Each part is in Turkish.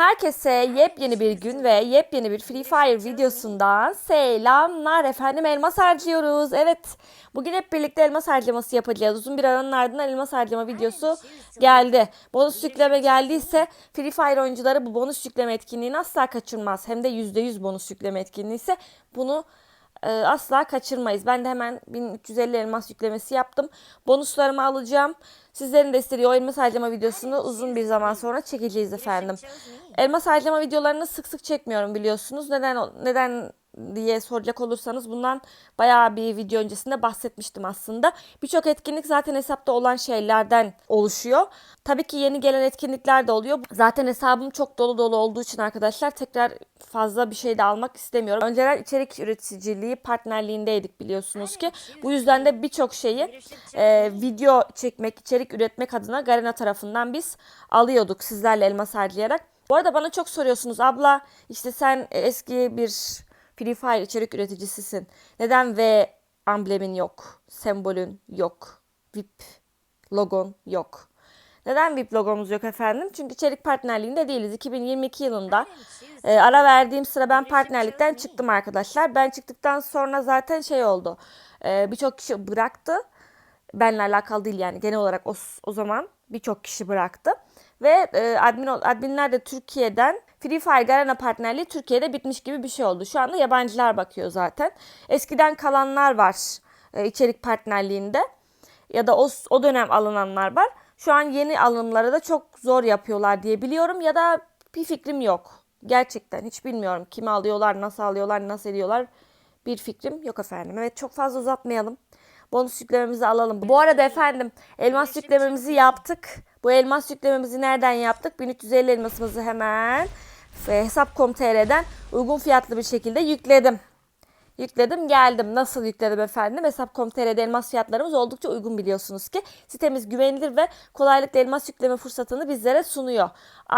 Herkese yepyeni bir gün ve yepyeni bir Free Fire videosundan selamlar efendim elmas harcıyoruz. Evet bugün hep birlikte elmas harcaması yapacağız. Uzun bir aranın ardından elmas harcama videosu geldi. Bonus yükleme geldiyse Free Fire oyuncuları bu bonus yükleme etkinliğini asla kaçırmaz. Hem de %100 bonus yükleme etkinliği ise bunu e, asla kaçırmayız. Ben de hemen 1350 elmas yüklemesi yaptım. Bonuslarımı alacağım. Sizlerin de istediği o elmas harcama videosunu uzun bir zaman sonra çekeceğiz efendim. Elmas harcama videolarını sık sık çekmiyorum biliyorsunuz. Neden neden diye soracak olursanız bundan bayağı bir video öncesinde bahsetmiştim aslında. Birçok etkinlik zaten hesapta olan şeylerden oluşuyor. Tabii ki yeni gelen etkinlikler de oluyor. Zaten hesabım çok dolu dolu olduğu için arkadaşlar tekrar fazla bir şey de almak istemiyorum. Önceden içerik üreticiliği partnerliğindeydik biliyorsunuz ki. Bu yüzden de birçok şeyi e, video çekmek, içerik üretmek adına Garena tarafından biz alıyorduk sizlerle elmas harcayarak. Bu arada bana çok soruyorsunuz abla işte sen eski bir Free Fire içerik üreticisisin. Neden V amblemin yok, sembolün yok, VIP logon yok. Neden VIP logomuz yok efendim? Çünkü içerik partnerliğinde değiliz. 2022 yılında e, ara verdiğim sıra ben partnerlikten çıktım arkadaşlar. Ben çıktıktan sonra zaten şey oldu. E, Birçok kişi bıraktı. Benle alakalı değil yani genel olarak o, o zaman birçok kişi bıraktı. Ve e, admin, adminler de Türkiye'den Free Fire Garena partnerliği Türkiye'de bitmiş gibi bir şey oldu. Şu anda yabancılar bakıyor zaten. Eskiden kalanlar var e, içerik partnerliğinde ya da o, o dönem alınanlar var. Şu an yeni alımları da çok zor yapıyorlar diye biliyorum ya da bir fikrim yok. Gerçekten hiç bilmiyorum kimi alıyorlar, nasıl alıyorlar, nasıl ediyorlar bir fikrim yok efendim. Evet çok fazla uzatmayalım. Bonus yüklememizi alalım. Bu arada efendim elmas yüklememizi yaptık. Bu elmas yüklememizi nereden yaptık? 1350 elmasımızı hemen hesap.com.tr'den uygun fiyatlı bir şekilde yükledim. Yükledim geldim. Nasıl yükledim efendim? Hesap.com.tr'de elmas fiyatlarımız oldukça uygun biliyorsunuz ki. Sitemiz güvenilir ve kolaylıkla elmas yükleme fırsatını bizlere sunuyor.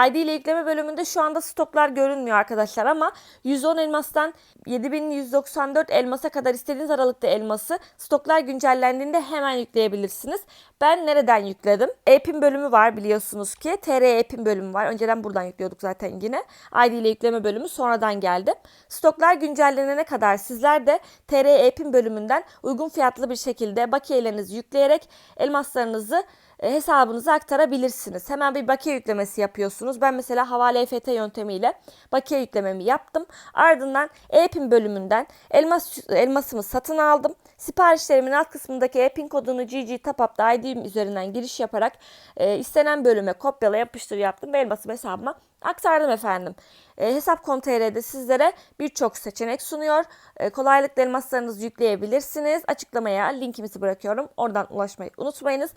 ID ile yükleme bölümünde şu anda stoklar görünmüyor arkadaşlar ama 110 elmastan 7194 elmasa kadar istediğiniz aralıkta elması stoklar güncellendiğinde hemen yükleyebilirsiniz. Ben nereden yükledim? Epin bölümü var biliyorsunuz ki. TR Epin bölümü var. Önceden buradan yüklüyorduk zaten yine. ID ile yükleme bölümü sonradan geldi. Stoklar güncellenene kadar sizler de TR Epin bölümünden uygun fiyatlı bir şekilde bakiyelerinizi yükleyerek elmaslarınızı e, hesabınıza aktarabilirsiniz. Hemen bir bakiye yüklemesi yapıyorsunuz. Ben mesela havale EFT yöntemiyle bakiye yüklememi yaptım. Ardından e-pin bölümünden elmas elmasımı satın aldım. Siparişlerimin alt kısmındaki e-pin kodunu GG TapUp'da ID'm üzerinden giriş yaparak e, istenen bölüme kopyala yapıştır yaptım ve elmasımı hesabıma aktardım efendim. E, Hesap.com.tr'de sizlere birçok seçenek sunuyor. E, kolaylıkla elmaslarınızı yükleyebilirsiniz. Açıklamaya linkimizi bırakıyorum. Oradan ulaşmayı unutmayınız.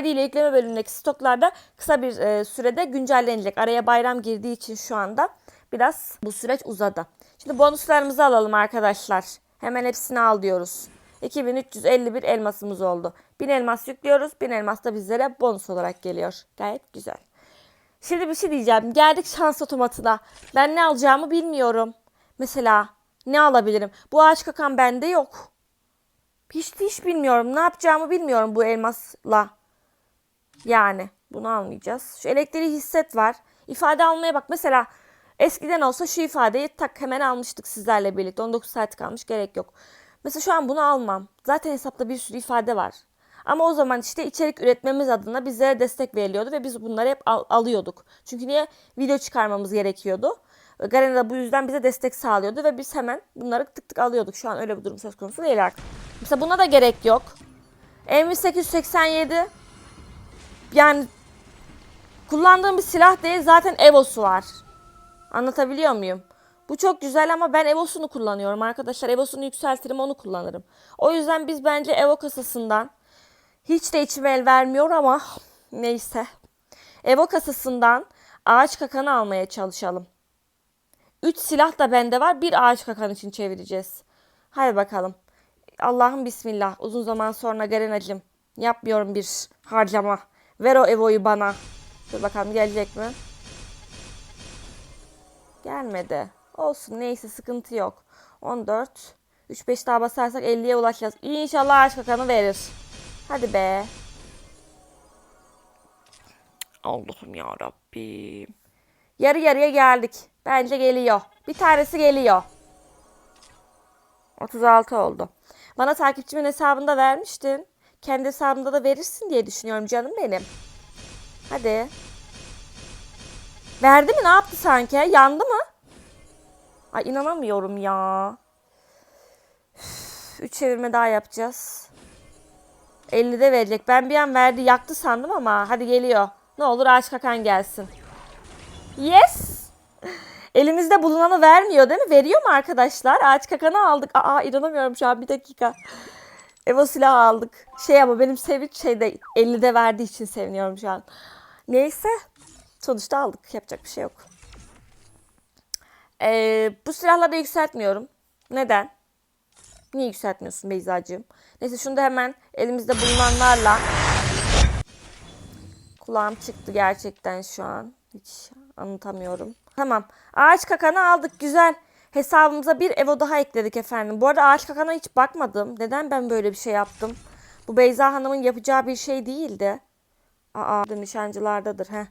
ID ile yükleme bölümündeki stoklarda kısa bir e, sürede güncellenecek. Araya bayram girdiği için şu anda biraz bu süreç uzadı. Şimdi bonuslarımızı alalım arkadaşlar. Hemen hepsini al diyoruz. 2351 elmasımız oldu. 1000 elmas yüklüyoruz. 1000 elmas da bizlere bonus olarak geliyor. Gayet güzel. Şimdi bir şey diyeceğim. Geldik şans otomatına. Ben ne alacağımı bilmiyorum. Mesela ne alabilirim? Bu ağaç kakan bende yok. Hiç hiç bilmiyorum. Ne yapacağımı bilmiyorum bu elmasla. Yani bunu almayacağız. Şu elektriği hisset var. İfade almaya bak. Mesela eskiden olsa şu ifadeyi tak hemen almıştık sizlerle birlikte. 19 saat kalmış gerek yok. Mesela şu an bunu almam. Zaten hesapta bir sürü ifade var. Ama o zaman işte içerik üretmemiz adına bize destek veriliyordu ve biz bunları hep al- alıyorduk. Çünkü niye? Video çıkarmamız gerekiyordu. Garena da bu yüzden bize destek sağlıyordu ve biz hemen bunları tık tık alıyorduk. Şu an öyle bir durum söz konusu değil artık. Mesela buna da gerek yok. M887 yani kullandığım bir silah değil zaten Evo'su var. Anlatabiliyor muyum? Bu çok güzel ama ben Evo'sunu kullanıyorum arkadaşlar. Evo'sunu yükseltirim onu kullanırım. O yüzden biz bence Evo kasasından hiç de içime el vermiyor ama neyse. Evo kasasından ağaç kakanı almaya çalışalım. 3 silah da bende var. Bir ağaç kakan için çevireceğiz. Hadi bakalım. Allah'ım bismillah. Uzun zaman sonra Garenacığım. Yapmıyorum bir harcama. Ver o Evo'yu bana. Dur bakalım gelecek mi? Gelmedi. Olsun neyse sıkıntı yok. 14. 3-5 daha basarsak 50'ye ulaşacağız. İnşallah ağaç kakanı verir. Hadi be. Allah'ım ya Rabbim. Yarı yarıya geldik. Bence geliyor. Bir tanesi geliyor. 36 oldu. Bana takipçimin hesabında vermiştin. Kendi hesabımda da verirsin diye düşünüyorum canım benim. Hadi. Verdi mi? Ne yaptı sanki? Yandı mı? Ay inanamıyorum ya. 3 çevirme daha yapacağız. 50'de verecek. Ben bir an verdi yaktı sandım ama hadi geliyor. Ne olur ağaç kakan gelsin. Yes. Elimizde bulunanı vermiyor değil mi? Veriyor mu arkadaşlar? Ağaç kakanı aldık. Aa inanamıyorum şu an bir dakika. Evo silahı aldık. Şey ama benim sevinç şeyde 50'de verdiği için seviniyorum şu an. Neyse. Sonuçta aldık. Yapacak bir şey yok. Ee, bu silahları yükseltmiyorum. Neden? Niye yükseltmiyorsun Beyza'cığım? Neyse şunu da hemen elimizde bulunanlarla Kulağım çıktı gerçekten şu an. Hiç anlatamıyorum. Tamam. Ağaç kakanı aldık. Güzel. Hesabımıza bir Evo daha ekledik efendim. Bu arada ağaç kakana hiç bakmadım. Neden ben böyle bir şey yaptım? Bu Beyza Hanım'ın yapacağı bir şey değildi. Aa, nişancılardadır. Heh.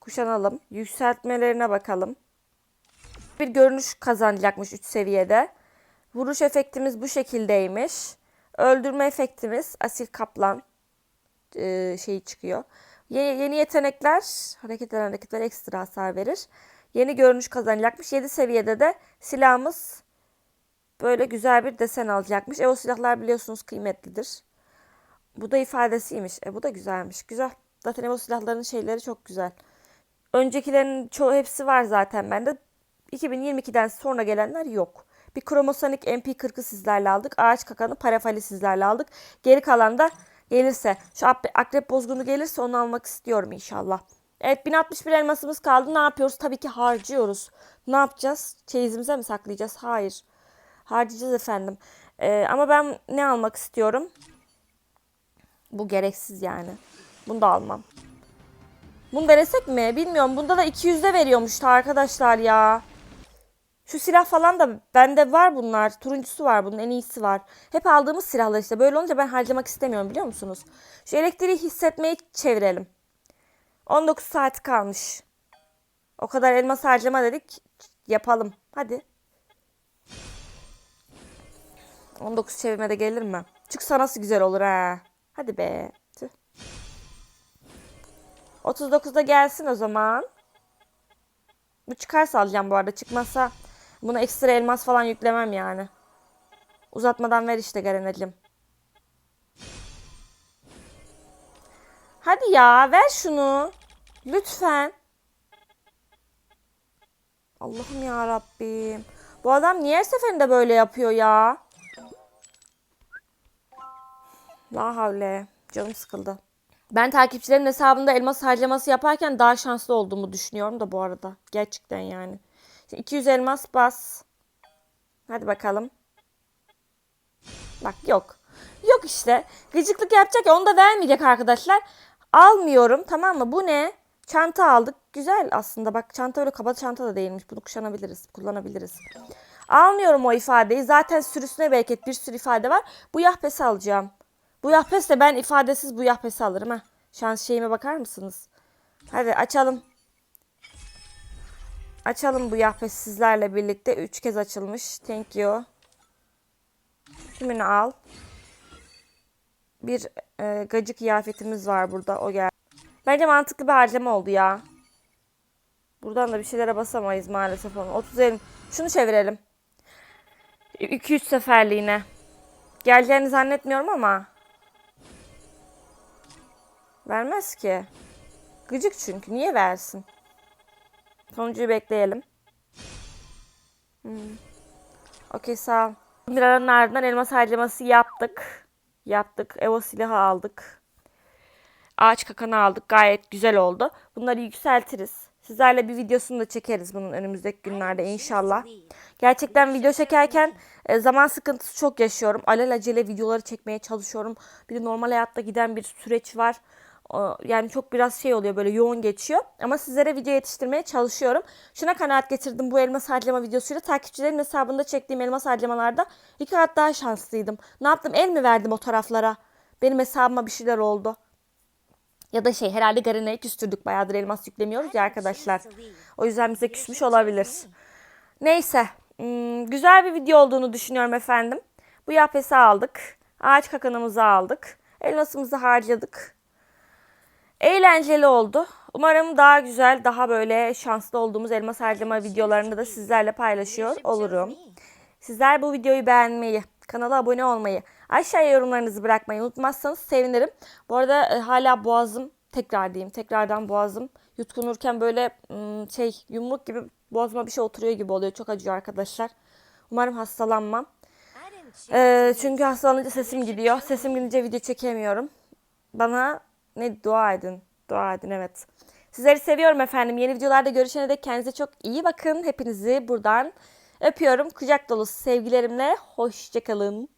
Kuşanalım. Yükseltmelerine bakalım. Bir görünüş kazanacakmış 3 seviyede. Vuruş efektimiz bu şekildeymiş. Öldürme efektimiz asil kaplan e, şeyi çıkıyor. Yeni, yeni yetenekler, hareket eden hareketler ekstra hasar verir. Yeni görünüş kazanacakmış. 7 seviyede de silahımız böyle güzel bir desen alacakmış. E o silahlar biliyorsunuz kıymetlidir. Bu da ifadesiymiş. E bu da güzelmiş. Güzel. Zaten Evo silahların şeyleri çok güzel. Öncekilerin çoğu hepsi var zaten bende. 2022'den sonra gelenler yok. Bir Chromosonik MP40'ı sizlerle aldık. Ağaç kakanı parafali sizlerle aldık. Geri kalan da gelirse şu akrep bozgunu gelirse onu almak istiyorum inşallah. Evet 1061 elmasımız kaldı. Ne yapıyoruz? Tabii ki harcıyoruz. Ne yapacağız? Çeyizimize mi saklayacağız? Hayır. Harcayacağız efendim. Ee, ama ben ne almak istiyorum? Bu gereksiz yani. Bunu da almam. Bunu denesek mi? Bilmiyorum. Bunda da 200'de veriyormuştu arkadaşlar ya. Şu silah falan da bende var bunlar. Turuncusu var bunun en iyisi var. Hep aldığımız silahlar işte. Böyle olunca ben harcamak istemiyorum biliyor musunuz? Şu elektriği hissetmeyi çevirelim. 19 saat kalmış. O kadar elmas harcama dedik. Yapalım. Hadi. 19 çevirmede gelir mi? Çıksa nasıl güzel olur ha. Hadi be. Tüh. 39'da gelsin o zaman. Bu çıkarsa alacağım bu arada. Çıkmazsa buna ekstra elmas falan yüklemem yani. Uzatmadan ver işte Garenacığım. Hadi ya ver şunu. Lütfen. Allah'ım ya Rabbim. Bu adam niye her seferinde böyle yapıyor ya? La havle. Canım sıkıldı. Ben takipçilerin hesabında elmas harcaması yaparken daha şanslı olduğumu düşünüyorum da bu arada. Gerçekten yani. Şimdi 200 elmas bas. Hadi bakalım. Bak yok. Yok işte. Gıcıklık yapacak ya onu da vermeyecek arkadaşlar. Almıyorum tamam mı? Bu ne? Çanta aldık. Güzel aslında. Bak çanta öyle kaba çanta da değilmiş. Bunu kuşanabiliriz. Kullanabiliriz. Almıyorum o ifadeyi. Zaten sürüsüne bereket bir sürü ifade var. Bu yahpesi alacağım. Bu yahpes de ben ifadesiz bu yahpesi alırım ha. Şans şeyime bakar mısınız? Hadi açalım. Açalım bu yahpes sizlerle birlikte. Üç kez açılmış. Thank you. Tümünü al. Bir e, gacı kıyafetimiz var burada. O gel. Bence mantıklı bir harcama oldu ya. Buradan da bir şeylere basamayız maalesef onu. 30 elim. Şunu çevirelim. 2-3 seferliğine. Geleceğini zannetmiyorum ama. Vermez ki. Gıcık çünkü. Niye versin? Sonucuyu bekleyelim. Hmm. Okey sağ ol. Bir ardından elmas harcaması yaptık. Yaptık. Evo silahı aldık. Ağaç kakanı aldık. Gayet güzel oldu. Bunları yükseltiriz. Sizlerle bir videosunu da çekeriz bunun önümüzdeki günlerde inşallah. Gerçekten video çekerken e, zaman sıkıntısı çok yaşıyorum. Alelacele videoları çekmeye çalışıyorum. Bir de normal hayatta giden bir süreç var. Yani çok biraz şey oluyor böyle yoğun geçiyor. Ama sizlere video yetiştirmeye çalışıyorum. Şuna kanaat getirdim bu elmas harcama videosuyla. Takipçilerin hesabında çektiğim elmas harcamalarda iki kat daha şanslıydım. Ne yaptım? El mi verdim o taraflara? Benim hesabıma bir şeyler oldu. Ya da şey herhalde Garena'yı küstürdük. Bayağıdır elmas yüklemiyoruz ya arkadaşlar. O yüzden bize küsmüş olabilir. Neyse. hmm, güzel bir video olduğunu düşünüyorum efendim. Bu yapesi aldık. Ağaç kakanımızı aldık. Elmasımızı harcadık. Eğlenceli oldu. Umarım daha güzel, daha böyle şanslı olduğumuz elmas harcama videolarını da sizlerle paylaşıyor olurum. Sizler bu videoyu beğenmeyi, kanala abone olmayı, aşağıya yorumlarınızı bırakmayı unutmazsanız sevinirim. Bu arada e, hala boğazım, tekrar diyeyim, tekrardan boğazım yutkunurken böyle şey yumruk gibi boğazıma bir şey oturuyor gibi oluyor. Çok acıyor arkadaşlar. Umarım hastalanmam. Ee, çünkü hastalanınca sesim gidiyor. Sesim gidince video çekemiyorum. Bana ne dua edin. Dua edin evet. Sizleri seviyorum efendim. Yeni videolarda görüşene dek kendinize çok iyi bakın. Hepinizi buradan öpüyorum. Kucak dolusu sevgilerimle. Hoşçakalın.